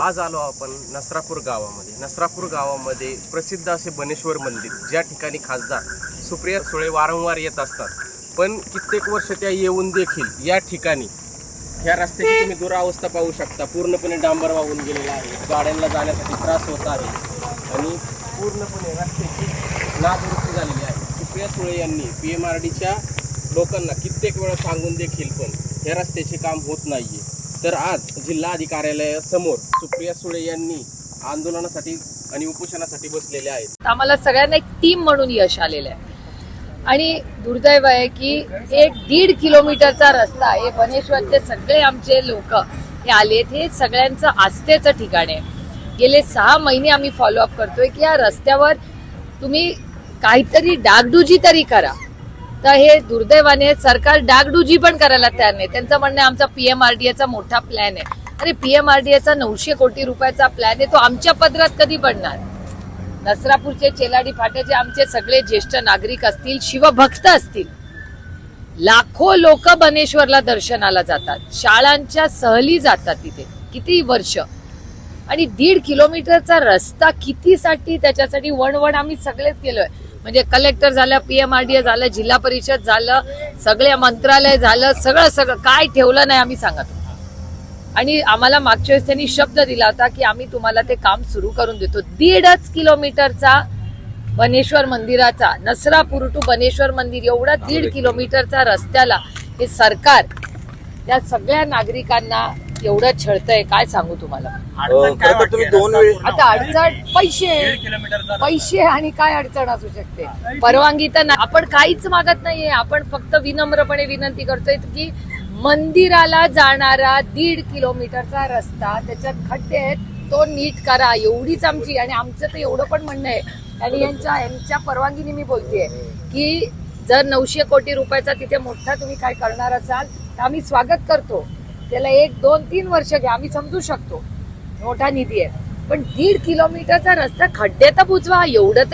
आज आलो आपण नसरापूर गावामध्ये. नसरापूर गावामध्ये प्रसिद्ध असे बनेश्वर मंदिर ज्या ठिकाणी खासदार सुप्रिया सुळे वारंवार येत असतात. पण कित्येक वर्ष त्या येऊन देखील या ठिकाणी ह्या रस्त्याची तुम्ही दुरावस्था पाहू शकता. पूर्णपणे डांबर वाहून गेलेला आहे. गाड्यांना जाण्यासाठी त्रास होत आहे. आणि पूर्णपणे रस्त्याची नादुरुस्ती झालेली आहे. सुप्रिया सुळे यांनी पी एम आर डीच्या लोकांना कित्येक वेळा सांगून देखील पण ह्या रस्त्याचे काम होत नाहीये. तर आज जिल्हा अधिकार्यालयासमोर सुप्रिया सुळे यांनी आंदोलनासाठी आणि उपोषणासाठी बसलेले आहेत. आम्हाला सगळ्यांना एक टीम म्हणून यश आलेलं आहे. आणि दुर्दैव आहे की एक दीड किलोमीटरचा रस्ता हे बनेश्वरचे सगळे आमचे लोक हे आलेत हे सगळ्यांचं आस्थेचं ठिकाण आहे. गेले सहा महिने आम्ही फॉलोअप करतोय की या रस्त्यावर तुम्ही काहीतरी डागडुजी तरी करा. तर हे दुर्दैवाने सरकार डागडुजी पण करायला तयार नाही. त्यांचं म्हणणं आमचा पीएमआरडीएचा मोठा प्लॅन आहे. अरे पीएमआरडीएचा नऊशे कोटी रुपयाचा प्लॅन आहे तो आमच्या पदरात कधी पडणार नसरापूरचे चेलाडी फाट्याचे आमचे सगळे ज्येष्ठ नागरिक असतील शिवभक्त असतील. लाखो लोक बनेश्वरला दर्शनाला जातात. शाळांच्या सहली जातात तिथे. किती वर्ष? आणि दीड किलोमीटरचा रस्ता कितीसाठी? त्याच्यासाठी वणवण आम्ही सगळेच केलोय. म्हणजे कलेक्टर झालं पीएमआरडीए झालं जिल्हा परिषद झालं सगळे मंत्रालय झालं सगळं सगळं. काय ठेवलं नाही आम्ही सांगत. आणि आम्हाला मागच्या वेळेस त्यांनी शब्द दिला होता की आम्ही तुम्हाला ते काम सुरू करून देतो. दीडच किलोमीटरचा बनेश्वर मंदिराचा नसरापूर टू बनेश्वर मंदिर एवढा दीड किलोमीटरचा रस्त्याला हे सरकार त्या सगळ्या नागरिकांना एवढं छळतंय? काय सांगू तुम्हाला? तर तुम्ही? दोन वेळी आता अडचण पैसे पैसे आणि काय अडचण असू शकते? परवानगी तर नाही. आपण काहीच मागत नाहीये. आपण फक्त विनम्रपणे विनंती करतोय की मंदिराला जाणारा दीड किलोमीटरचा रस्ता त्याच्यात खड्डे आहेत तो नीट करा. एवढीच आमची आणि आमचं तर एवढं पण म्हणणं आहे. आणि यांच्या यांच्या परवानगीने मी बोलतेय की जर नऊशे कोटी रुपयाचा तिथे मोठा तुम्ही काय करणार असाल तर आम्ही स्वागत करतो. त्याला एक दोन तीन वर्ष घ्या आम्ही समजू शकतो. मोठा निधी आहे. पण दीड किलोमीटरचा रस्ता खड्डे तर बुजवा एवढं तरी